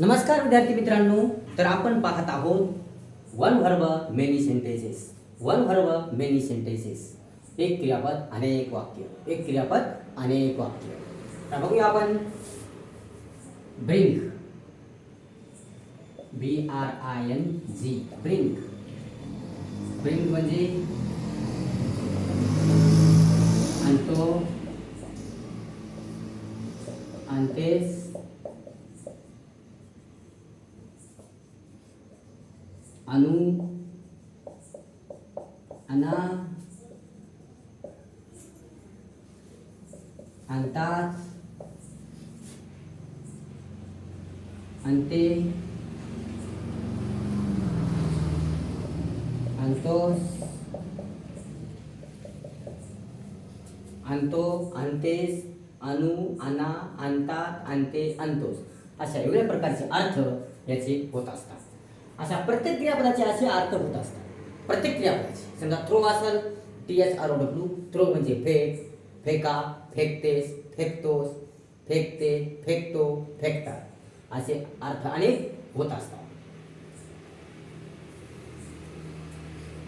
नमस्कार विद्यार्थी मित्रांनो तर आपण पाहत आहोत one verb many sentences one verb many sentences एक क्रियापद अनेक वाक्य. एक क्रियापद अनेक वाक्य. तर बघूया आपण. Bring. B R I N G bring. Bring म्हणजे आणतो आणतेस अनु अना आणतात अंते आणतोस आणतो आणतेस अनु अना आणतात आणते आणतोस अशा वेगळ्या प्रकारचे अर्थ याचे होत असतात अशा प्रत्येक क्रियापदाचे असे अर्थ होत असतात. प्रत्येक क्रियापदाचे समजा थ्रो असेल T H R O W throw म्हणजे फेक फेका फेकतेस फेकतोस फेकते फेकतो फेकतात. असे अर्थ अनेक होत असतात.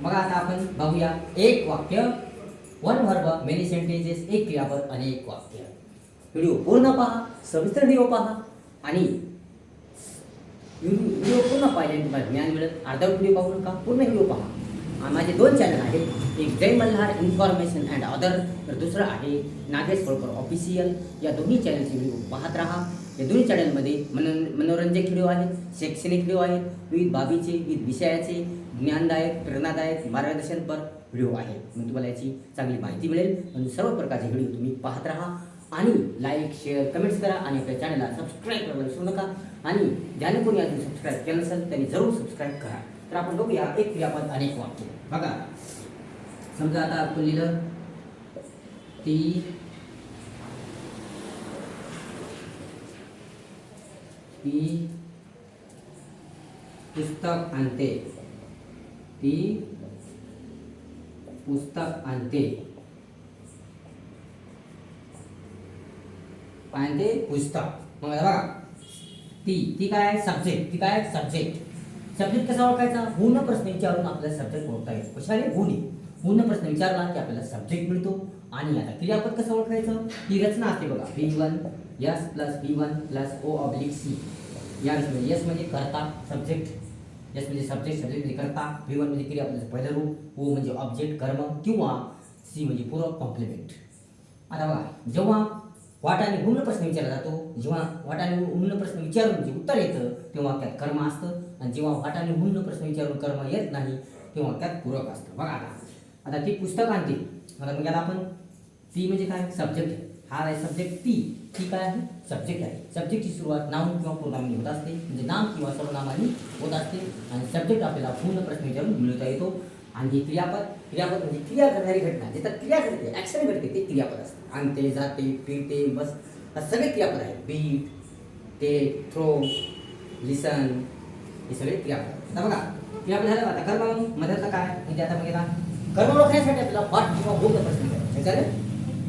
मग आता आपण बघूया एक वाक्य वन वर्ब मेनी सेंटेन्सेस एक क्रियापद अनेक वाक्य. व्हिडिओ पूर्ण पहा सविस्तर व्हिडिओ पहा आणि व्हिडिओ पूर्ण पाहिल्याने तुम्हाला ज्ञान मिळत. अर्धा व्हिडिओ पाहू नका पूर्ण व्हिडिओ पहा. माझे दोन चॅनल आहेत. एक Jai Malhar information and other तर दुसरं आहे नागेश होळकर ऑफिशियल या दोन्ही चॅनलचे व्हिडिओ पाहत राहा. या दोन्ही चॅनलमध्ये मनोरं मनोरंजक व्हिडिओ आहेत शैक्षणिक व्हिडिओ आहेत विविध बाबीचे विविध विषयाचे ज्ञानदायक प्रेरणादायक मार्गदर्शनपर व्हिडिओ आहे मग तुम्हाला याची चांगली माहिती मिळेल. म्हणून सर्व प्रकारचे व्हिडिओ तुम्ही पाहत राहा. आणि लाईक शेअर कमेंट्स करा आणि आपल्या चॅनलला सबस्क्राईब करायला विसरू नका. आणि ज्याने कोणी अजून सबस्क्राईब केलं नसेल त्यांनी जरूर सबस्क्राईब करा. तर आपण बघूया एक क्रियापद अनेक वाक्य. बघा. समजा आता आपण लिहिलं ती ती पुस्तक आणते. ती पुस्तक आणते. आणते पुस्तक मग बघा. ती ती काय आहे सब्जेक्ट ती काय आहे सब्जेक्ट सब्जेक्ट कसा ओळखायचा? पूर्ण प्रश्न विचारून आपल्याला सब्जेक्ट ओळखता येतो. कशाने गुणी पूर्ण प्रश्न विचारला की आपल्याला सब्जेक्ट मिळतो. आणि आता क्रियापद कसं ओळखायचं? ही रचना असते बघा. B one S plus B one plus O oblique C या म्हणजे यस म्हणजे करता सब्जेक्ट यस म्हणजे सब्जेक्ट सब्जेक्ट म्हणजे करता. बी वन म्हणजे क्रियापदाचं पहिलं रूप. ओ म्हणजे ऑब्जेक्ट कर्म. किंवा सी म्हणजे पूर्व कॉम्प्लिमेंट आता बघा. जेव्हा वाटाने पूर्ण प्रश्न विचारला जातो. जेव्हा वाटाने गुण प्रश्न विचारून जे उत्तर येतं तेव्हा त्यात कर्म असतं. आणि जेव्हा वाटाने गुण प्रश्न विचारून कर्म येत नाही तेव्हा त्यात पूरक असतं. बघा आता. आता ती पुस्तक आणते. आता मग आपण ती म्हणजे काय? सब्जेक्ट हा आहे सब्जेक्ट ती ती काय आहे? सब्जेक्ट आहे. सब्जेक्टची सुरुवात नाम किंवा प्रोनामाने होत असते. म्हणजे नाम किंवा सर्वनामाने होत असते. आणि सब्जेक्ट आपल्याला पूर्ण प्रश्न विचारून मिळवता येतो. आणि ही क्रियापद क्रियापद म्हणजे क्रिया करणारी घटना. ज्याच्यात क्रिया घडते ॲक्शन घडते ते क्रियापद असतं. आणते जाते फिरते बस सगळे क्रियापद आहेत. बीट ते थ्रो लिसन हे सगळे क्रियापद. आता बघा क्रियापद झालं आता कर्म मधातलं काय? म्हणजे आता बघा कर्म ओळखण्यासाठी आपल्याला वाट किंवा भूमन प्रश्न विचारायचा.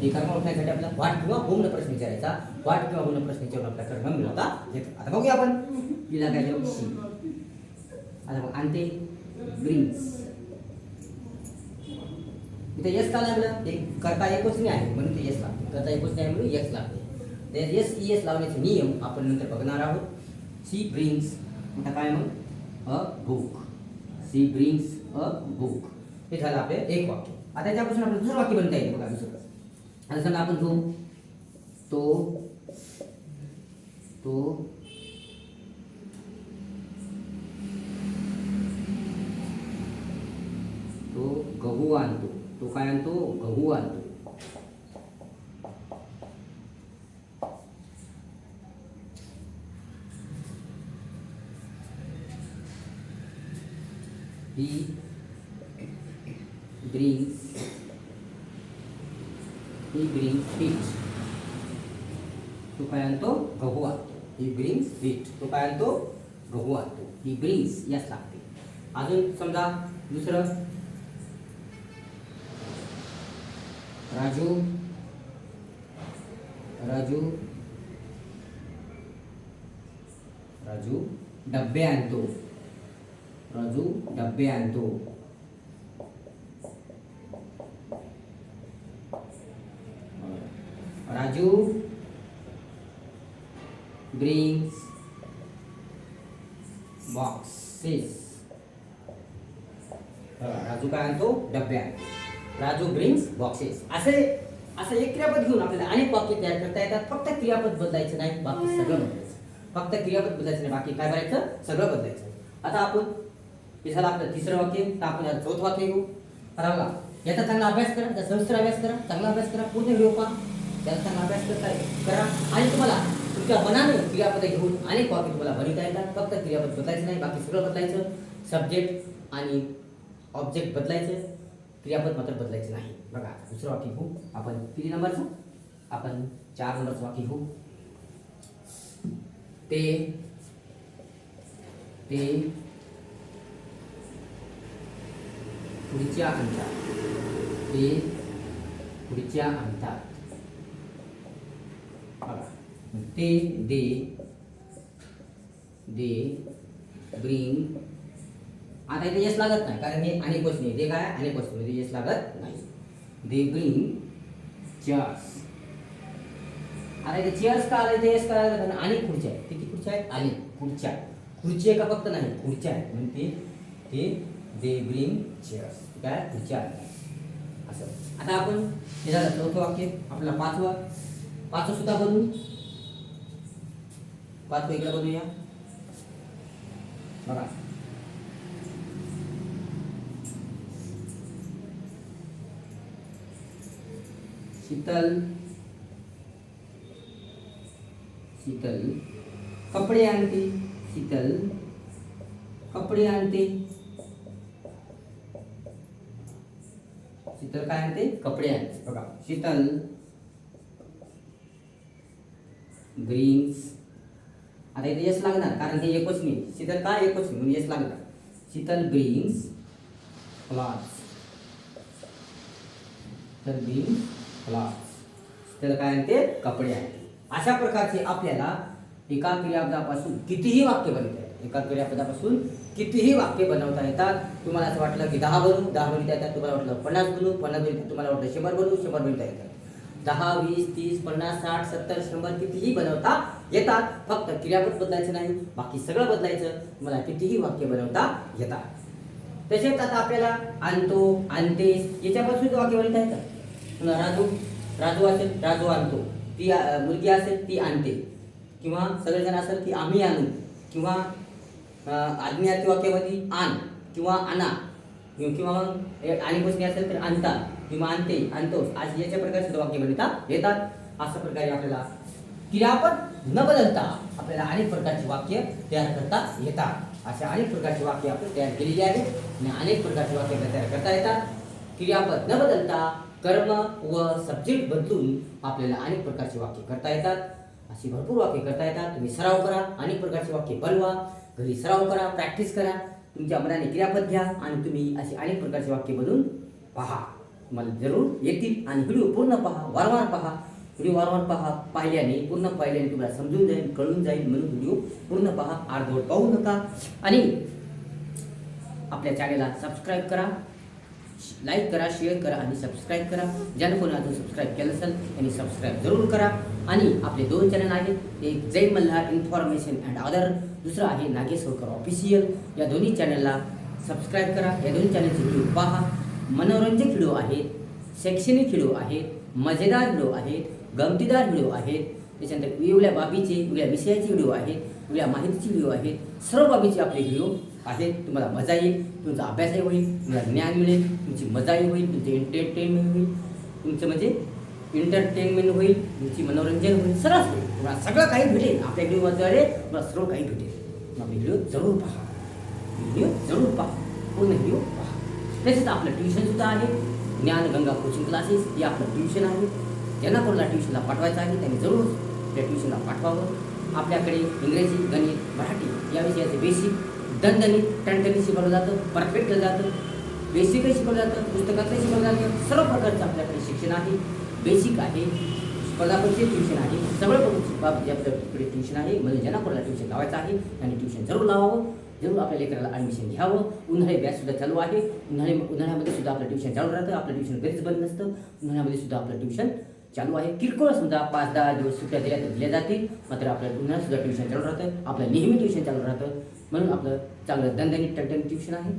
हे कर्म ओळखण्यासाठी आपल्याला वाट किंवा भूमन प्रश्न विचारायचा. वाट किंवा भूमन प्रश्न विचारून आपला कर्म मिळवता येतो. आता बघूया आपण. तिला काय सी आता बघा आणते ब्रिंग्स इथे यस का लागलं ते करता एकच नाही आहे म्हणून ते यस लागते. करता एकच नाही म्हणून यस लागते. ते यस ई एस लावण्याचे नियम आपण नंतर बघणार आहोत. सी ब्रिंग्स आता काय मग? A book C brings a book हे झालं आपले एक वाक्य. आता त्याच्यापासून आपलं दुसरं वाक्य बनता येईल बघा, दुसरं आता समजा आपण तो तो गहू आणतो तो काय आणतो गहू आणतो he brings he brings wheat. तो काय आणतो गहू आणतो ही ब्रिंग्स व्हीट तो काय आणतो गहू आणतो ही ब्रिंग्स याच लागते. अजून समजा दुसरं. राजू. राजू. राजू, डब्बे आणतो. राजू डब्बे आणतो राजू ब्रिंग्स बॉक्सेस राजू काय आणतो? डब्या राजू ब्रिंग्स बॉक्सेस असे असं एक क्रियापद घेऊन आपल्याला अनेक वाक्य तयार करता येतात. फक्त क्रियापद बदलायचं नाही बाकी सगळं बदलायचं. फक्त क्रियापद बदलायचं नाही बाकी काय करायचं सगळं बदलायचं. आता आपण हे झालं आपलं तिसरं वाक्य तर आपण यात चौथं वाक्य घेऊ. करा याचा चांगला अभ्यास करा त्या सविस्तर अभ्यास करा चांगला अभ्यास करा पूर्ण व्हिडिओ पहा. त्याचा चांगला अभ्यास करता करा. आणि तुम्हाला तुमच्या मनाने क्रियापद घेऊन अनेक वाक्य तुम्हाला बनवता येतात. फक्त क्रियापद बदलायचं नाही बाकी सगळं बदलायचं. सब्जेक्ट आणि ऑब्जेक्ट बदलायचं. क्रियापद मात्र बदलायचं नाही. बघा दुसरं वाक्य घेऊ. आपण किती नंबरचं? आपण चार नंबरचं वाक्य घेऊ. ते ते पुढच्या अंतात ते पुढच्या अंतात बघा ते दे दे ब्रिंग आता इथे यश लागत नाही कारण हे अनेक वस्तू आहे ते काय? अनेक वस्तू म्हणजे यश लागत नाही. दे ब्रिंग चेअर्स आता इथे चेअर्स का आलं? ते यश का लागलं कारण अनेक खुर्च्या आहेत. किती खुर्च्या आहेत? अनेक खुर्च्या. खुर्ची आहे का फक्त नाही खुर्च्या आहेत. म्हणते ते ते दे ब्रिंग चेअर्स काय? विचार. असं. आता आपण हे झालं चौथं वाक्य आपला पाचवा. पाचवं सुद्धा बनवू. पाचवं इकडे बनवूया. बघा. शीतल. शीतल. कपडे आणते. शीतल. कपडे आणते. शीतल काय आणते? कपडे आणते. बघा शीतल ब्रिंग्स आता इथे यश लागणार कारण हे एकच मी. शीतल काय एकच नाही म्हणून यश लागणार. शीतल ब्रिंग्स क्लॉथ्स तर ब्रिंग्स क्लॉथ्स शीतल काय आणते? कपडे आणते. अशा प्रकारचे आपल्याला एका क्रियापदापासून कितीही वाक्य बनते एका क्रियापदापासून कितीही वाक्य बनवता येतात तुम्हाला असं वाटलं की दहा बनवू दहा बनवता येतात तुम्हाला वाटलं पन्नास बनवू पन्नास बनवू तुम्हाला वाटलं शंभर बनवू शंभर बनवता येतात. दहा वीस तीस पन्नास साठ सत्तर शंभर कितीही बनवता येतात फक्त क्रियापद बदलायचं नाही बाकी सगळं बदलायचं तुम्हाला कितीही वाक्य बनवता येतात. तसेच आता आपल्याला आणतो आणतेस याच्यापासून वाक्य बनवता येतात. पुन्हा राजू राजू असेल राजू आणतो. ती मुलगी असेल ती आणते. किंवा सगळेजण असेल की आम्ही आणू. किंवा आज्ञार्थी वाक्यामध्ये आण किंवा आणा किंवा किंवा आणि गोष्टी असेल तर आणता किंवा आणते आणतोस आज याच्या प्रकारे सुद्धा वाक्य बनवता येतात. अशा प्रकारे आपल्याला क्रियापद न बदलता आपल्याला अनेक प्रकारची वाक्य तयार करता येतात. अशा अनेक प्रकारची वाक्य आपण तयार केलेली आहेत आणि अनेक प्रकारची वाक्य तयार करता येतात. क्रियापद न बदलता कर्म व सब्जेक्ट बदलून आपल्याला अनेक प्रकारची वाक्य करता येतात. अशी भरपूर वाक्य करता येतात. तुम्ही सराव करा. अनेक प्रकारची वाक्य बनवा. घरी सराव करा प्रॅक्टिस करा तुमच्या मनाने क्रियापद घ्या आणि तुम्ही अशी अनेक प्रकारची वाक्य बनवून पहा. तुम्हाला जरूर येतील आणि व्हिडिओ पूर्ण पहा वारंवार पहा. व्हिडिओ वारंवार पहा पाहिल्याने पूर्ण पाहिल्याने तुम्हाला समजून जाईल कळून जाईल म्हणून व्हिडिओ पूर्ण पहा अर्धवट पाहू नका. आणि आपल्या चॅनेलला सबस्क्राईब करा लाईक करा शेअर करा आणि सबस्क्राईब करा. ज्यानं कोणी अजून सबस्क्राईब केलं असेल त्यांनी सबस्क्राईब जरूर करा. आणि आपले दोन चॅनल आहेत एक Jai Malhar information and other दुसरं आहे नागेश्वरकर ऑफिशियल या दोन्ही चॅनलला सबस्क्राईब करा. या दोन्ही चॅनलचे व्हिडिओ पहा. मनोरंजक व्हिडिओ आहेत शैक्षणिक व्हिडिओ आहेत मजेदार व्हिडिओ आहेत गमतीदार व्हिडिओ आहेत. त्याच्यानंतर वेगवेगळ्या बाबीचे वेगळ्या विषयाचे व्हिडिओ आहेत वेगळ्या माहितीचे व्हिडिओ आहेत. सर्व बाबीचे आपले व्हिडिओ आहेत. तुम्हाला मजा येईल तुमचा अभ्यासही होईल तुम्हाला ज्ञान मिळेल तुमची मजाही होईल तुमचे एंटरटेनमेंट होईल. तुमचं म्हणजे एंटरटेनमेंट होईल तुमची मनोरंजन होईल सरळ होईल. तुम्हाला सगळं काही भेटेल. आपल्या व्हिडिओद्वारे तुम्हाला सर्व काही भेटेल. मग व्हिडिओ जरूर पहा. व्हिडिओ जरूर पहा. पूर्ण व्हिडिओ पहा. तसेच आपलं ट्युशनसुद्धा आहे. ज्ञान गंगा कोचिंग क्लासेस हे आपलं ट्युशन आहे. ज्यांना कोणाला ट्युशनला पाठवायचं आहे त्यांनी जरूर त्या ट्युशनला पाठवावं. आपल्याकडे इंग्रजी गणित मराठी या विषयाचे बेसिक दणदणीत टणटणीत शिकवलं जातं. परफेक्ट केलं जातं बेसिकही शिकवलं जातं. पुस्तकातही शिकवलं जातं. सर्व प्रकारचं आपल्याकडे शिक्षण आहे. बेसिक आहे. स्पर्धा परीक्षेत ट्युशन आहे. सगळं परीक्षे बाबतीत आपल्याकडे ट्युशन आहे. म्हणजे ज्यांना कोणाला ट्युशन लावायचं आहे त्यांनी ट्युशन जरूर लावावं. जरूर आपल्या लेकराला ॲडमिशन घ्यावं. उन्हाळी बॅच सुद्धा चालू आहे. उन्हाळी उन्हाळ्यामध्ये सुद्धा आपलं ट्युशन चालू राहतं. आपलं ट्युशन कधीच बंद नसतं. उन्हाळ्यामध्ये सुद्धा आपलं ट्युशन चालू आहे. किरकोळ समजा पाच दहा दिवस सुट्ट्या दिल्या तर दिल्या जातील. मात्र आपलं उन्हाळ्यात सुद्धा ट्युशन चालू राहतं. आपलं नेहमी ट्युशन चालू राहतं. म्हणून आपलं चांगलं दणदणीत टणटणीत ट्युशन आहे.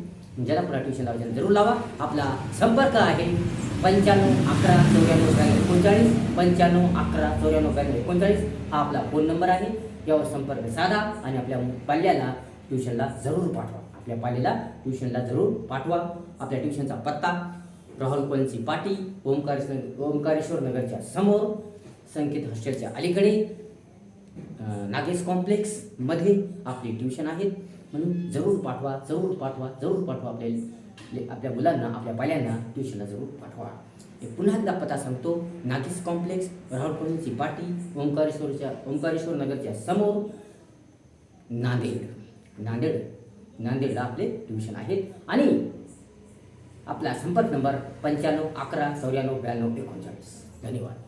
ज्याला पुन्हा ट्युशन लावायचं जरूर लावा. आपला संपर्क आहे. पंच्याण्णव अकरा चौऱ्याण्णव ब्याण्णव एकोणचाळीस पंच्याण्णव अकरा चौऱ्याण्णव ब्याण्णव एकोणचाळीस हा आपला फोन नंबर आहे. यावर संपर्क साधा आणि आपल्या पाल्याला ट्युशनला जरूर पाठवा. आपल्या पाल्याला ट्युशनला जरूर पाठवा. आपल्या ट्युशनचा पत्ता राहुल कोलची पाटी ओंकारेश्वर ओंकारेश्वर नगरच्या समोर संकेत हॉस्टेलच्या अलीकडे नागेश कॉम्प्लेक्समध्ये आपली ट्युशन आहेत. म्हणून जरूर पाठवा जरूर पाठवा जरूर पाठवा आपल्याला. आपल्या मुलांना आपल्या पाल्यांना ट्युशनला जरूर पाठवा. पुन्हा एकदा पत्ता सांगतो नागेश कॉम्प्लेक्स राहुल कोलची पाटी ओंकारेश्वरच्या ओंकारेश्वर नगरच्या समोर नांदेड. नांदेड नांदेडला आपले ट्युशन आहेत. आणि आपला संपर्क नंबर पंच्याण्णव अकरा चौऱ्याण्णव ब्याण्णव एकोणचाळीस. धन्यवाद.